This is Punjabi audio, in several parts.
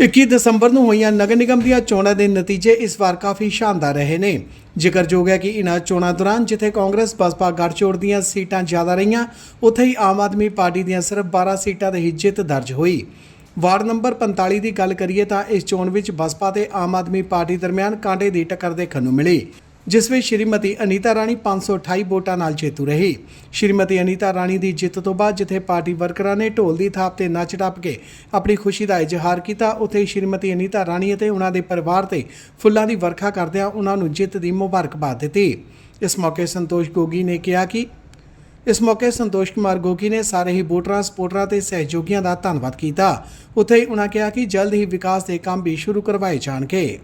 21 ਦਸੰਬਰ ਨੂੰ ਹੋਈਆਂ ਨਗਰ ਨਿਗਮ ਦੀਆਂ ਚੋਣਾਂ ਦੇ ਨਤੀਜੇ ਇਸ ਵਾਰ ਕਾਫੀ ਸ਼ਾਨਦਾਰ ਰਹੇ ਨੇ। ਜ਼ਿਕਰਯੋਗ ਹੈ ਕਿ ਇਨ੍ਹਾਂ ਚੋਣਾਂ ਦੌਰਾਨ ਜਿੱਥੇ ਕਾਂਗਰਸ, ਬਸਪਾ, ਗੱਠਜੋੜ ਦੀਆਂ ਸੀਟਾਂ ਜ਼ਿਆਦਾ ਰਹੀਆਂ, ਉੱਥੇ ਹੀ ਆਮ ਆਦਮੀ ਪਾਰਟੀ ਦੀਆਂ ਸਿਰਫ 12 ਸੀਟਾਂ ਤੇ ਹੀ ਜਿੱਤ ਦਰਜ ਹੋਈ। ਵਾਰਡ ਨੰਬਰ 45 ਦੀ ਗੱਲ ਕਰੀਏ ਤਾਂ ਇਸ ਚੋਣ ਵਿੱਚ ਬਸਪਾ ਤੇ ਆਮ ਆਦਮੀ ਪਾਰਟੀ ਦਰਮਿਆਨ ਕਾਂਡੇ ਦੀ ਟੱਕਰ ਦੇਖਣ ਨੂੰ ਮਿਲੀ। ਜਿਸ ਵਿੱਚ ਸ਼੍ਰੀਮਤੀ ਅਨੀਤਾ ਰਾਣੀ 528 ਵੋਟਾਂ ਨਾਲ ਜੇਤੂ ਰਹੀ। ਸ਼੍ਰੀਮਤੀ ਅਨੀਤਾ ਰਾਣੀ ਦੀ ਜਿੱਤ ਤੋਂ ਬਾਅਦ ਜਿੱਥੇ ਪਾਰਟੀ ਵਰਕਰਾਂ ਨੇ ਢੋਲ ਦੀ ਥਾਪ ਤੇ ਨੱਚ ਟੱਪ ਕੇ ਆਪਣੀ ਖੁਸ਼ੀ ਦਾ ਇਜ਼ਹਾਰ ਕੀਤਾ, ਉੱਥੇ ਸ਼੍ਰੀਮਤੀ ਅਨੀਤਾ ਰਾਣੀ ਅਤੇ ਉਹਨਾਂ ਦੇ ਪਰਿਵਾਰ ਤੇ ਫੁੱਲਾਂ ਦੀ ਵਰਖਾ ਕਰਦਿਆਂ ਉਹਨਾਂ ਨੂੰ ਜਿੱਤ ਦੀ ਮੁਬਾਰਕਬਾਦ ਦਿੱਤੀ। ਇਸ ਮੌਕੇ ਸੰਤੋਸ਼ ਗੋਗੀ ਨੇ ਕਿਹਾ ਕਿ ਇਸ ਮੌਕੇ ਸੰਤੋਸ਼ ਕੁਮਾਰ ਗੋਗੀ ਨੇ ਸਾਰੇ ਹੀ ਵੋਟਰਾਂ ਸਪੋਰਟਰਾਂ ਤੇ ਸਹਿਯੋਗੀਆਂ ਦਾ ਧੰਨਵਾਦ ਕੀਤਾ। ਉੱਥੇ ਹੀ ਉਹਨਾਂ ਕਿਹਾ ਕਿ ਜਲਦ ਹੀ ਵਿਕਾਸ ਦੇ ਕੰਮ ਵੀ ਸ਼ੁਰੂ ਕਰਵਾਏ ਜਾਣਗੇ।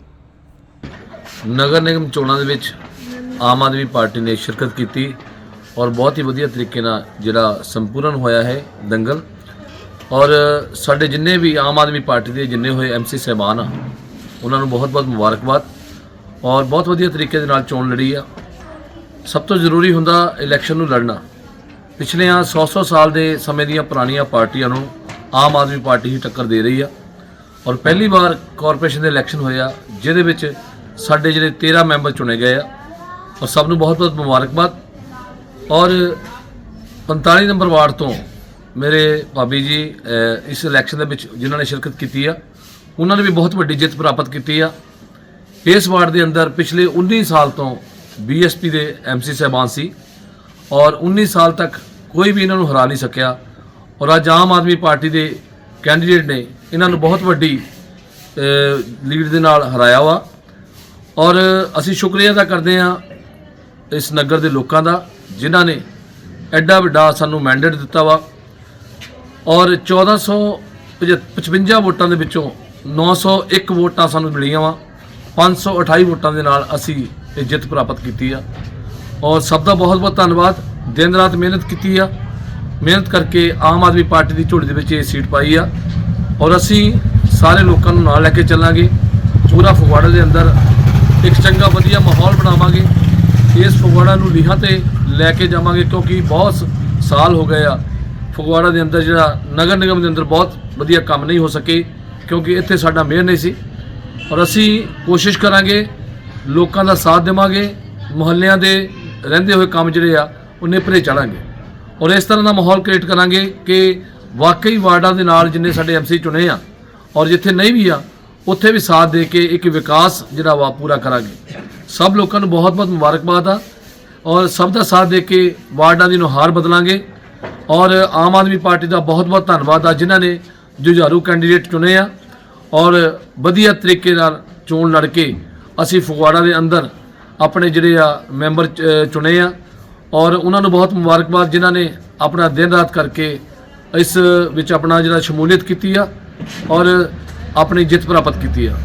ਨਗਰ ਨਿਗਮ ਚੋਣਾਂ ਦੇ ਵਿੱਚ ਆਮ ਆਦਮੀ ਪਾਰਟੀ ਨੇ ਸ਼ਿਰਕਤ ਕੀਤੀ ਔਰ ਬਹੁਤ ਹੀ ਵਧੀਆ ਤਰੀਕੇ ਨਾਲ ਜਿਹੜਾ ਸੰਪੂਰਨ ਹੋਇਆ ਹੈ ਦੰਗਲ। ਔਰ ਸਾਡੇ ਜਿੰਨੇ ਵੀ ਆਮ ਆਦਮੀ ਪਾਰਟੀ ਦੇ ਜਿੰਨੇ ਹੋਏ ਐਮਸੀ ਸਹਿਬਾਨ ਆ, ਉਹਨਾਂ ਨੂੰ ਬਹੁਤ-ਬਹੁਤ ਮੁਬਾਰਕਬਾਦ। ਔਰ ਬਹੁਤ ਵਧੀਆ ਤਰੀਕੇ ਦੇ ਨਾਲ ਚੋਣ ਲੜੀ ਆ। ਸਭ ਤੋਂ ਜ਼ਰੂਰੀ ਹੁੰਦਾ ਇਲੈਕਸ਼ਨ ਨੂੰ ਲੜਨਾ। ਪਿਛਲੇ 100-100 ਸਾਲ ਦੇ ਸਮੇਂ ਦੀਆਂ ਪੁਰਾਣੀਆਂ ਪਾਰਟੀਆਂ ਨੂੰ ਆਮ ਆਦਮੀ ਪਾਰਟੀ ਹੀ ਟੱਕਰ ਦੇ ਰਹੀ ਆ। ਔਰ ਪਹਿਲੀ ਵਾਰ ਕਾਰਪੋਰੇਸ਼ਨ ਦੇ ਇਲੈਕਸ਼ਨ ਹੋਇਆ, ਜਿਹਦੇ ਵਿੱਚ ਸਾਡੇ ਜਿਹੜੇ 13 ਮੈਂਬਰ ਚੁਣੇ ਗਏ ਆ ਔਰ ਸਭ ਨੂੰ ਬਹੁਤ-ਬਹੁਤ ਮੁਬਾਰਕਬਾਦ। ਔਰ 45 ਨੰਬਰ ਵਾਰਡ ਤੋਂ ਮੇਰੇ ਭਾਬੀ ਜੀ ਇਸ ਇਲੈਕਸ਼ਨ ਦੇ ਵਿੱਚ ਜਿਨ੍ਹਾਂ ਨੇ ਸ਼ਿਰਕਤ ਕੀਤੀ ਆ, ਉਹਨਾਂ ਨੇ ਵੀ ਬਹੁਤ ਵੱਡੀ ਜਿੱਤ ਪ੍ਰਾਪਤ ਕੀਤੀ ਆ। ਇਸ ਵਾਰਡ ਦੇ ਅੰਦਰ ਪਿਛਲੇ 19 ਸਾਲ ਤੋਂ ਬੀਐਸਪੀ ਦੇ ਐਮਸੀ ਸਹਿਬਾਨ ਸੀ ਔਰ 19 ਸਾਲ ਤੱਕ ਕੋਈ ਵੀ ਇਹਨਾਂ ਨੂੰ ਹਰਾ ਨਹੀਂ ਸਕਿਆ। ਔਰ ਅੱਜ ਆਮ ਆਦਮੀ ਪਾਰਟੀ ਦੇ ਕੈਂਡੀਡੇਟ ਨੇ ਇਹਨਾਂ ਨੂੰ ਬਹੁਤ ਵੱਡੀ ਲੀਡ ਦੇ ਨਾਲ ਹਰਾਇਆ ਵਾ। ਔਰ ਅਸੀਂ ਸ਼ੁਕਰੀਆ ਅਦਾ ਕਰਦੇ ਹਾਂ ਇਸ ਨਗਰ ਦੇ ਲੋਕਾਂ ਦਾ, ਜਿਨ੍ਹਾਂ ਨੇ ਐਡਾ ਵੱਡਾ ਸਾਨੂੰ ਮੈਂਡੇਟ ਦਿੱਤਾ ਵਾ। ਔਰ 1455 ਵੋਟਾਂ ਦੇ ਵਿੱਚੋਂ 901 ਵੋਟਾਂ ਸਾਨੂੰ ਮਿਲੀਆਂ ਵਾ। 528 ਵੋਟਾਂ ਦੇ ਨਾਲ ਅਸੀਂ ਇਹ ਜਿੱਤ ਪ੍ਰਾਪਤ ਕੀਤੀ ਆ। ਔਰ ਸਭ ਦਾ ਬਹੁਤ ਬਹੁਤ ਧੰਨਵਾਦ। ਦਿਨ ਰਾਤ ਮਿਹਨਤ ਕੀਤੀ ਆ। ਮਿਹਨਤ ਕਰਕੇ ਆਮ ਆਦਮੀ ਪਾਰਟੀ ਦੀ ਝੋਲੀ ਦੇ ਵਿੱਚ ਇਹ ਸੀਟ ਪਾਈ ਆ। ਔਰ ਅਸੀਂ ਸਾਰੇ ਲੋਕਾਂ ਨੂੰ ਨਾਲ ਲੈ ਕੇ ਚੱਲਾਂਗੇ। ਪੂਰਾ ਫਗਵਾੜਾ ਦੇ ਅੰਦਰ ਇੱਕ ਚੰਗਾ ਵਧੀਆ ਮਾਹੌਲ ਬਣਾਵਾਂਗੇ। ਇਸ ਫਗਵਾੜਾ ਨੂੰ ਲੀਹਾਂ ਤੇ ਲੈ ਕੇ ਜਾਵਾਂਗੇ ਕਿਉਂਕਿ ਬਹੁਤ ਸਾਲ ਹੋ ਗਏ ਆ। ਫਗਵਾੜਾ ਦੇ ਅੰਦਰ ਜਿਹੜਾ ਨਗਰ ਨਿਗਮ ਦੇ ਅੰਦਰ ਬਹੁਤ ਵਧੀਆ ਕੰਮ ਨਹੀਂ ਹੋ ਸਕੇ ਕਿਉਂਕਿ ਇੱਥੇ ਸਾਡਾ ਮੇਅਰ ਨਹੀਂ ਸੀ। ਔਰ ਅਸੀਂ ਕੋਸ਼ਿਸ਼ ਕਰਾਂਗੇ, ਲੋਕਾਂ ਦਾ ਸਾਥ ਦੇਵਾਂਗੇ, ਮੁਹੱਲਿਆਂ ਦੇ ਰਹਿੰਦੇ ਹੋਏ ਕੰਮ ਜਿਹੜੇ ਆ, ਉਹਨੇ ਭਰੇ ਚੜਾਂਗੇ। ਔਰ ਇਸ ਤਰ੍ਹਾਂ ਦਾ ਮਾਹੌਲ ਕ੍ਰੀਏਟ ਕਰਾਂਗੇ ਕਿ ਵਾਕਈ ਵਾਰਡਾਂ ਦੇ ਨਾਲ ਜਿੰਨੇ ਸਾਡੇ ਐਮਸੀ ਚੁਣੇ ਆ ਔਰ ਜਿੱਥੇ ਨਹੀਂ ਵੀ ਆ ਉੱਥੇ ਵੀ ਸਾਥ ਦੇ ਕੇ ਇੱਕ ਵਿਕਾਸ ਜਿਹੜਾ ਵਾ ਪੂਰਾ ਕਰਾਂਗੇ। ਸਭ ਲੋਕਾਂ ਨੂੰ ਬਹੁਤ-ਬਹੁਤ ਮੁਬਾਰਕਬਾਦ ਆ ਔਰ ਸਭ ਦਾ ਸਾਥ ਦੇ ਕੇ ਵਾਰਡਾਂ ਦੀ ਨੁਹਾਰ ਬਦਲਾਂਗੇ ਔਰ ਆਮ ਆਦਮੀ ਪਾਰਟੀ ਦਾ ਬਹੁਤ-ਬਹੁਤ ਧੰਨਵਾਦ ਆ ਜਿਨ੍ਹਾਂ ਨੇ ਜੁਝਾਰੂ ਕੈਂਡੀਡੇਟ ਚੁਣੇ ਆ ਔਰ ਵਧੀਆ ਤਰੀਕੇ ਨਾਲ ਚੋਣ ਲੜ ਕੇ ਅਸੀਂ ਫਗਵਾੜਾ ਦੇ ਅੰਦਰ ਆਪਣੇ ਜਿਹੜੇ ਆ ਮੈਂਬਰ ਚੁਣੇ ਆ ਔਰ ਉਹਨਾਂ ਨੂੰ ਬਹੁਤ ਮੁਬਾਰਕਬਾਦ ਜਿਨ੍ਹਾਂ ਨੇ ਆਪਣਾ ਦਿਨ ਰਾਤ ਕਰਕੇ ਇਸ ਵਿੱਚ ਆਪਣਾ ਜਿਹੜਾ ਸ਼ਮੂਲੀਅਤ ਕੀਤੀ ਆ ਔਰ ਆਪਣੀ ਜਿੱਤ ਪ੍ਰਾਪਤ ਕੀਤੀ ਆ।